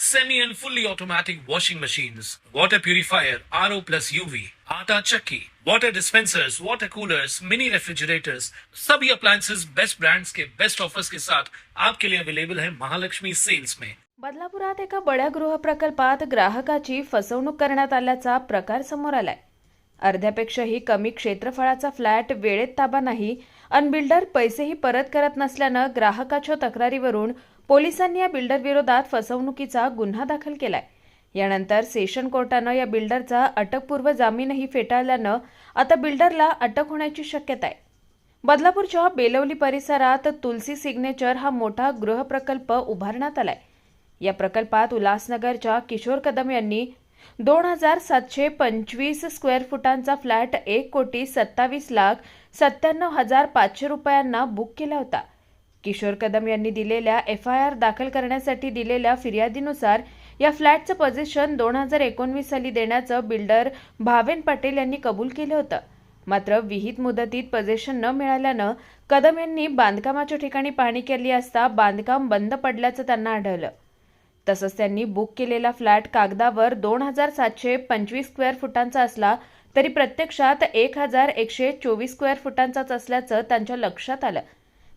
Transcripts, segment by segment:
semi and fully automatic washing machines, water purifier, RO plus UV, आटा चक्की, water dispensers, water coolers, mini refrigerators, सभी appliances best brands के best offers के साथ आपके लिए अवेलेबल है महालक्ष्मी सेल्स में। बदलापुरात एका बड्या गृहप्रकल्पात ग्राहकाची फसवणूक करण्यात आल्याचा प्रकार समोर आलाय. अर्ध्यापेक्षाही कमी क्षेत्रफळाचा फ्लॅट वेळेत ताबा नाही अन बिल्डर पैसेही परत करत नसल्यानं ग्राहकाच्या तक्रारीवरून पोलिसांनी या बिल्डर विरोधात फसवणुकीचा गुन्हा दाखल केलाय. यानंतर सेशन कोर्टानं या बिल्डरचा अटकपूर्व जामीनही फेटाळल्यानं आता बिल्डरला अटक होण्याची शक्यता आहे बदलापूरच्या बेलवली परिसरात तुलसी सिग्नेचर हा मोठा गृहप्रकल्प उभारण्यात आलाय. या प्रकल्पात उल्हासनगरच्या किशोर कदम यांनी दोन हजार सातशे पंचवीस स्क्वेअर फुटांचा फ्लॅट एक कोटी सत्तावीस लाख सत्त्याण्णव हजार पाचशे रुपयांना बुक केला होता. किशोर कदम यांनी दिलेल्या एफ आय आर दाखल करण्यासाठी दिलेल्या फिर्यादीनुसार या फ्लॅटचं पोझिशन दोन हजार एकोणवीस साली देण्याचं बिल्डर भावेन पटेल यांनी कबूल केलं होतं. मात्र विहित मुदतीत पोझिशन न मिळाल्यानं कदम यांनी बांधकामाच्या ठिकाणी पाहणी केली असता बांधकाम बंद पडल्याचं त्यांना आढळलं. तसंच त्यांनी बुक केलेला फ्लॅट कागदावर दोन हजार सातशे पंचवीस स्क्वेअर फुटांचा असला तरी प्रत्यक्षात एक हजार एकशे चोवीस स्क्वेअर फुटांचाच असल्याचं त्यांच्या लक्षात आलं.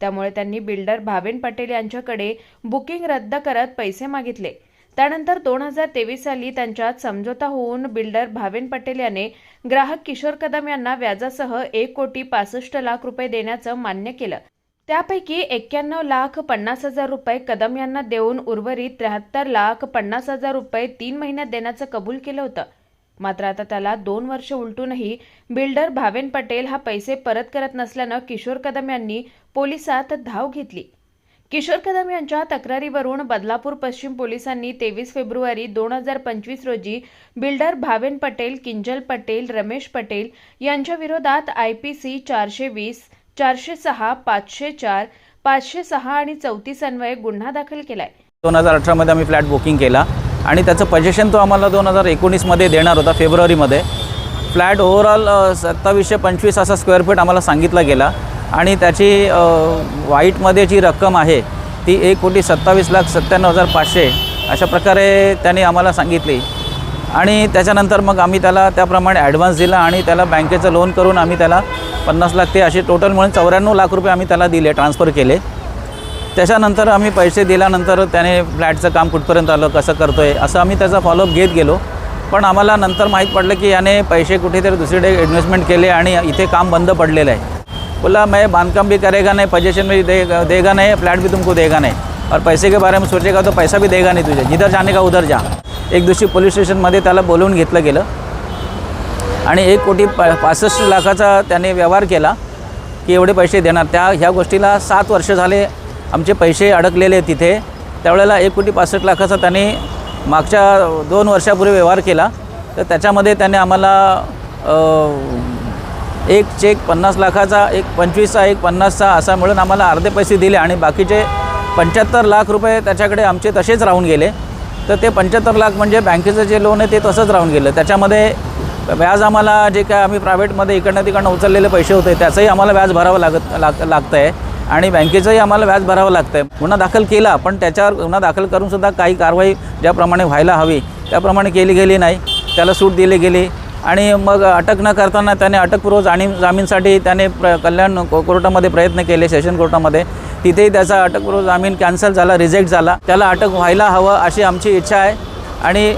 त्यामुळे त्यांनी बिल्डर भावेन पटेल यांच्याकडे बुकिंग रद्द करत पैसे मागितले. त्यानंतर दोन हजार तेवीस साली त्यांच्यात समझोता होऊन बिल्डर भावेन पटेल याने ग्राहक किशोर कदम यांना व्याजासह एक कोटी पासष्ट लाख रुपये देण्याचं मान्य केलं. त्यापैकी एक्क्याण्णव लाख पन्नास हजार रुपये कदम यांना देऊन उर्वरित त्र्याहत्तर लाख पन्नास हजार रुपये तीन महिन्यात देण्याचं कबूल केलं होतं. मात्र आता त्याला दोन वर्ष उलटूनही बिल्डर भावेन पटेल हा पैसे परत करत नसल्यानं किशोर कदम यांनी पोलिसात धाव घेतली. किशोर कदम यांच्या तक्रारीवरून बदलापूर पश्चिम पोलिसांनी तेवीस फेब्रुवारी दोन हजार पंचवीस रोजी बिल्डर भावेन पटेल किंजल पटेल रमेश पटेल यांच्या विरोधात आय पी सी चारशे वीस चारशे सहा पाचशे चार पाचशे सहा आणि चौतीस अन्वये गुन्हा दाखल केलाय. दोन हजार अठरामध्ये आम्ही फ्लॅट बुकिंग केला. आणि त्याचं पजेशन तो आम्हाला दोन हजार एकोणीसमध्ये देणार होता फेब्रुवारीमध्ये. फ्लॅट ओव्हरऑल सत्तावीसशे पंचवीस असा स्क्वेअर फीट आम्हाला सांगितला गेला. आणि त्याची वाईटमध्ये व्हाईटमध्ये जी रक्कम आहे ती एक कोटी सत्तावीस लाख सत्त्याण्णव हजार पाचशे अशा प्रकारे त्याने आम्हाला सांगितली. आणि त्याच्यानंतर मग आम्ही त्याला त्याप्रमाणे ॲडव्हान्स दिला आणि त्याला बँकेचं लोन करून आम्ही त्याला पन्नास लाख ते असे टोटल म्हणून चौऱ्याण्णव लाख रुपये आम्ही त्याला दिले ट्रान्सफर केले. त्याच्यानंतर आम्ही पैसे दिल्यानंतर त्याने फ्लॅटचं काम कुठपर्यंत आलं कसं करतो आहे असं आम्ही त्याचा फॉलोअप घेत गेलो. पण आम्हाला नंतर माहीत पडलं की याने पैसे कुठेतरी दुसरीकडे इन्व्हेस्टमेंट केले आणि इथे काम बंद पडलेलं आहे. बोला मैं बांधकाम भी करेगा नाही पजेशन भी दे, देगा नाही फ्लॅट भी तुमको देगा नाही. और पैसे के बारे में सोचेगा तो पैसा भी देगा नाही तुझे. जिधर जाने का उधर जा. एक दिवशी पोलीस स्टेशनमध्ये त्याला बोलवून घेतलं गेलं. आणि एक कोटी प पासष्ट लाखाचा त्याने व्यवहार केला की एवढे पैसे देणार. त्या ह्या गोष्टीला सात वर्ष झाले आमचे पैसे अडकलेले तिथे. त्यावेळेला एक कोटी पासष्ट लाखाचा त्यांनी मागच्या दोन वर्षापूर्वी व्यवहार केला. तर त्याच्यामध्ये त्याने आम्हाला एक चेक पन्नास लाखाचा एक पंचवीसचा एक पन्नासचा असा मिळून आम्हाला अर्धे पैसे दिले आणि बाकीचे पंच्याहत्तर लाख रुपये त्याच्याकडे आमचे तसेच राहून गेले. तर ते पंच्याहत्तर लाख म्हणजे बँकेचं जे लोन आहे ते तसंच राहून गेलं. त्याच्यामध्ये व्याज आम्हाला जे काय आम्ही प्रायव्हेटमध्ये इकडनं तिकडनं उचललेले पैसे होते त्याचंही आम्हाला व्याज भरावं लागत लाग लागतं आहे आणि बँकेचंही आम्हाला व्याज भरावं लागतं आहे गुन्हा दाखल केला पण त्याच्यावर गुन्हा दाखल करूनसुद्धा काही कारवाई ज्याप्रमाणे व्हायला हवी त्याप्रमाणे केली गेली नाही. त्याला सूट दिली गेली. आणि मग अटक न करताना त्याने अटकपूर्व जाणीव जामीनसाठी त्याने प्र कल्याण को कोर्टामध्ये प्रयत्न केले सेशन कोर्टामध्ये. तिथेही त्याचा अटकपूर्व जामीन कॅन्सल झाला रिजेक्ट झाला. त्याला अटक व्हायला हवं अशी आमची इच्छा आहे. आणि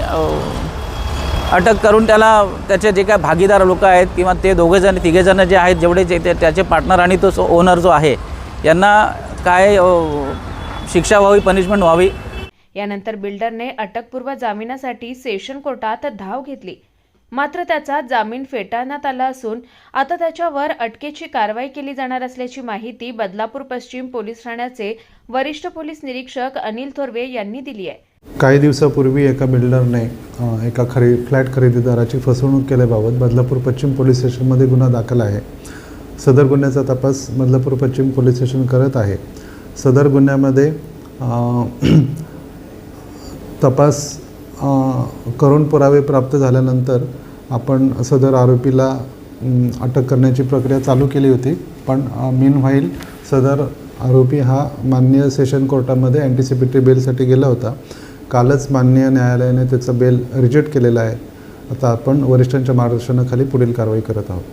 अटक करून त्याला त्याचे जे काय भागीदार लोक आहेत किंवा ते दोघेजण तिघेजणं जे आहेत जेवढे जे ते त्याचे पार्टनर आणि तो ओनर जो आहे यांना काय शिक्षा व्हावी पनिशमेंट व्हावी? यानंतर बिल्डरने अटकपूर्व जामिनासाठी सेशन कोर्टात धाव घेतली. मात्र त्याचा जामीन फेटाळण्यात आला असून आता त्याच्यावर अटकेची कारवाई केली जाणार असल्याची माहिती बदलापूर पश्चिम पोलीस ठाण्याचे वरिष्ठ पोलीस निरीक्षक अनिल थोरवे यांनी दिली आहे. काही दिवसापूर्वी एका बिल्डरने एका खरे फ्लॅट खरेदीदाराची फसवणूक केल्याबाबत बदलापूर पश्चिम पोलीस स्टेशनमध्ये गुन्हा दाखल आहे. सदर गुन्ह्याचा तपास बदलापूर पश्चिम पोलीस स्टेशन करत आहे. सदर गुन्ह्यामध्ये तपास करून पुरावे प्राप्त झाल्यानंतर आपण सदर आरोपीला अटक करण्याची प्रक्रिया चालू केली होती. पण मीन व्हाईल सदर आरोपी हा माननीय सेशन कोर्टामध्ये अँटिसिपेटरी बेलसाठी गेला होता. कालच माननीय न्यायालयाने त्याचा बेल रिजेक्ट केलेला आहे. आता आपण वरिष्ठांच्या मार्गदर्शनाखाली पुढील कारवाई करत आहोत.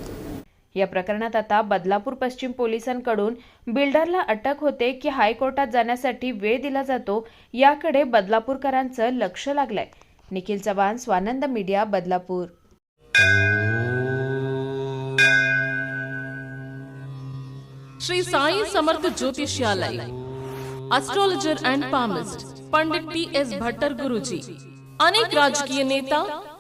या प्रकरणात आता बदलापूर पश्चिम पोलिसांकडून बिल्डरला अटक होते की हायकोर्टात जाण्यासाठी वेळ दिला जातो याकडे बदलापूरकरांचं लक्ष लागलंय. Nikhil Chavan Swanand media Badlapur. Shri Sai Samarth ज्योतिषालय astrologer and palmist Pandit T S Bhattar Guruji अनेक राजकीय नेता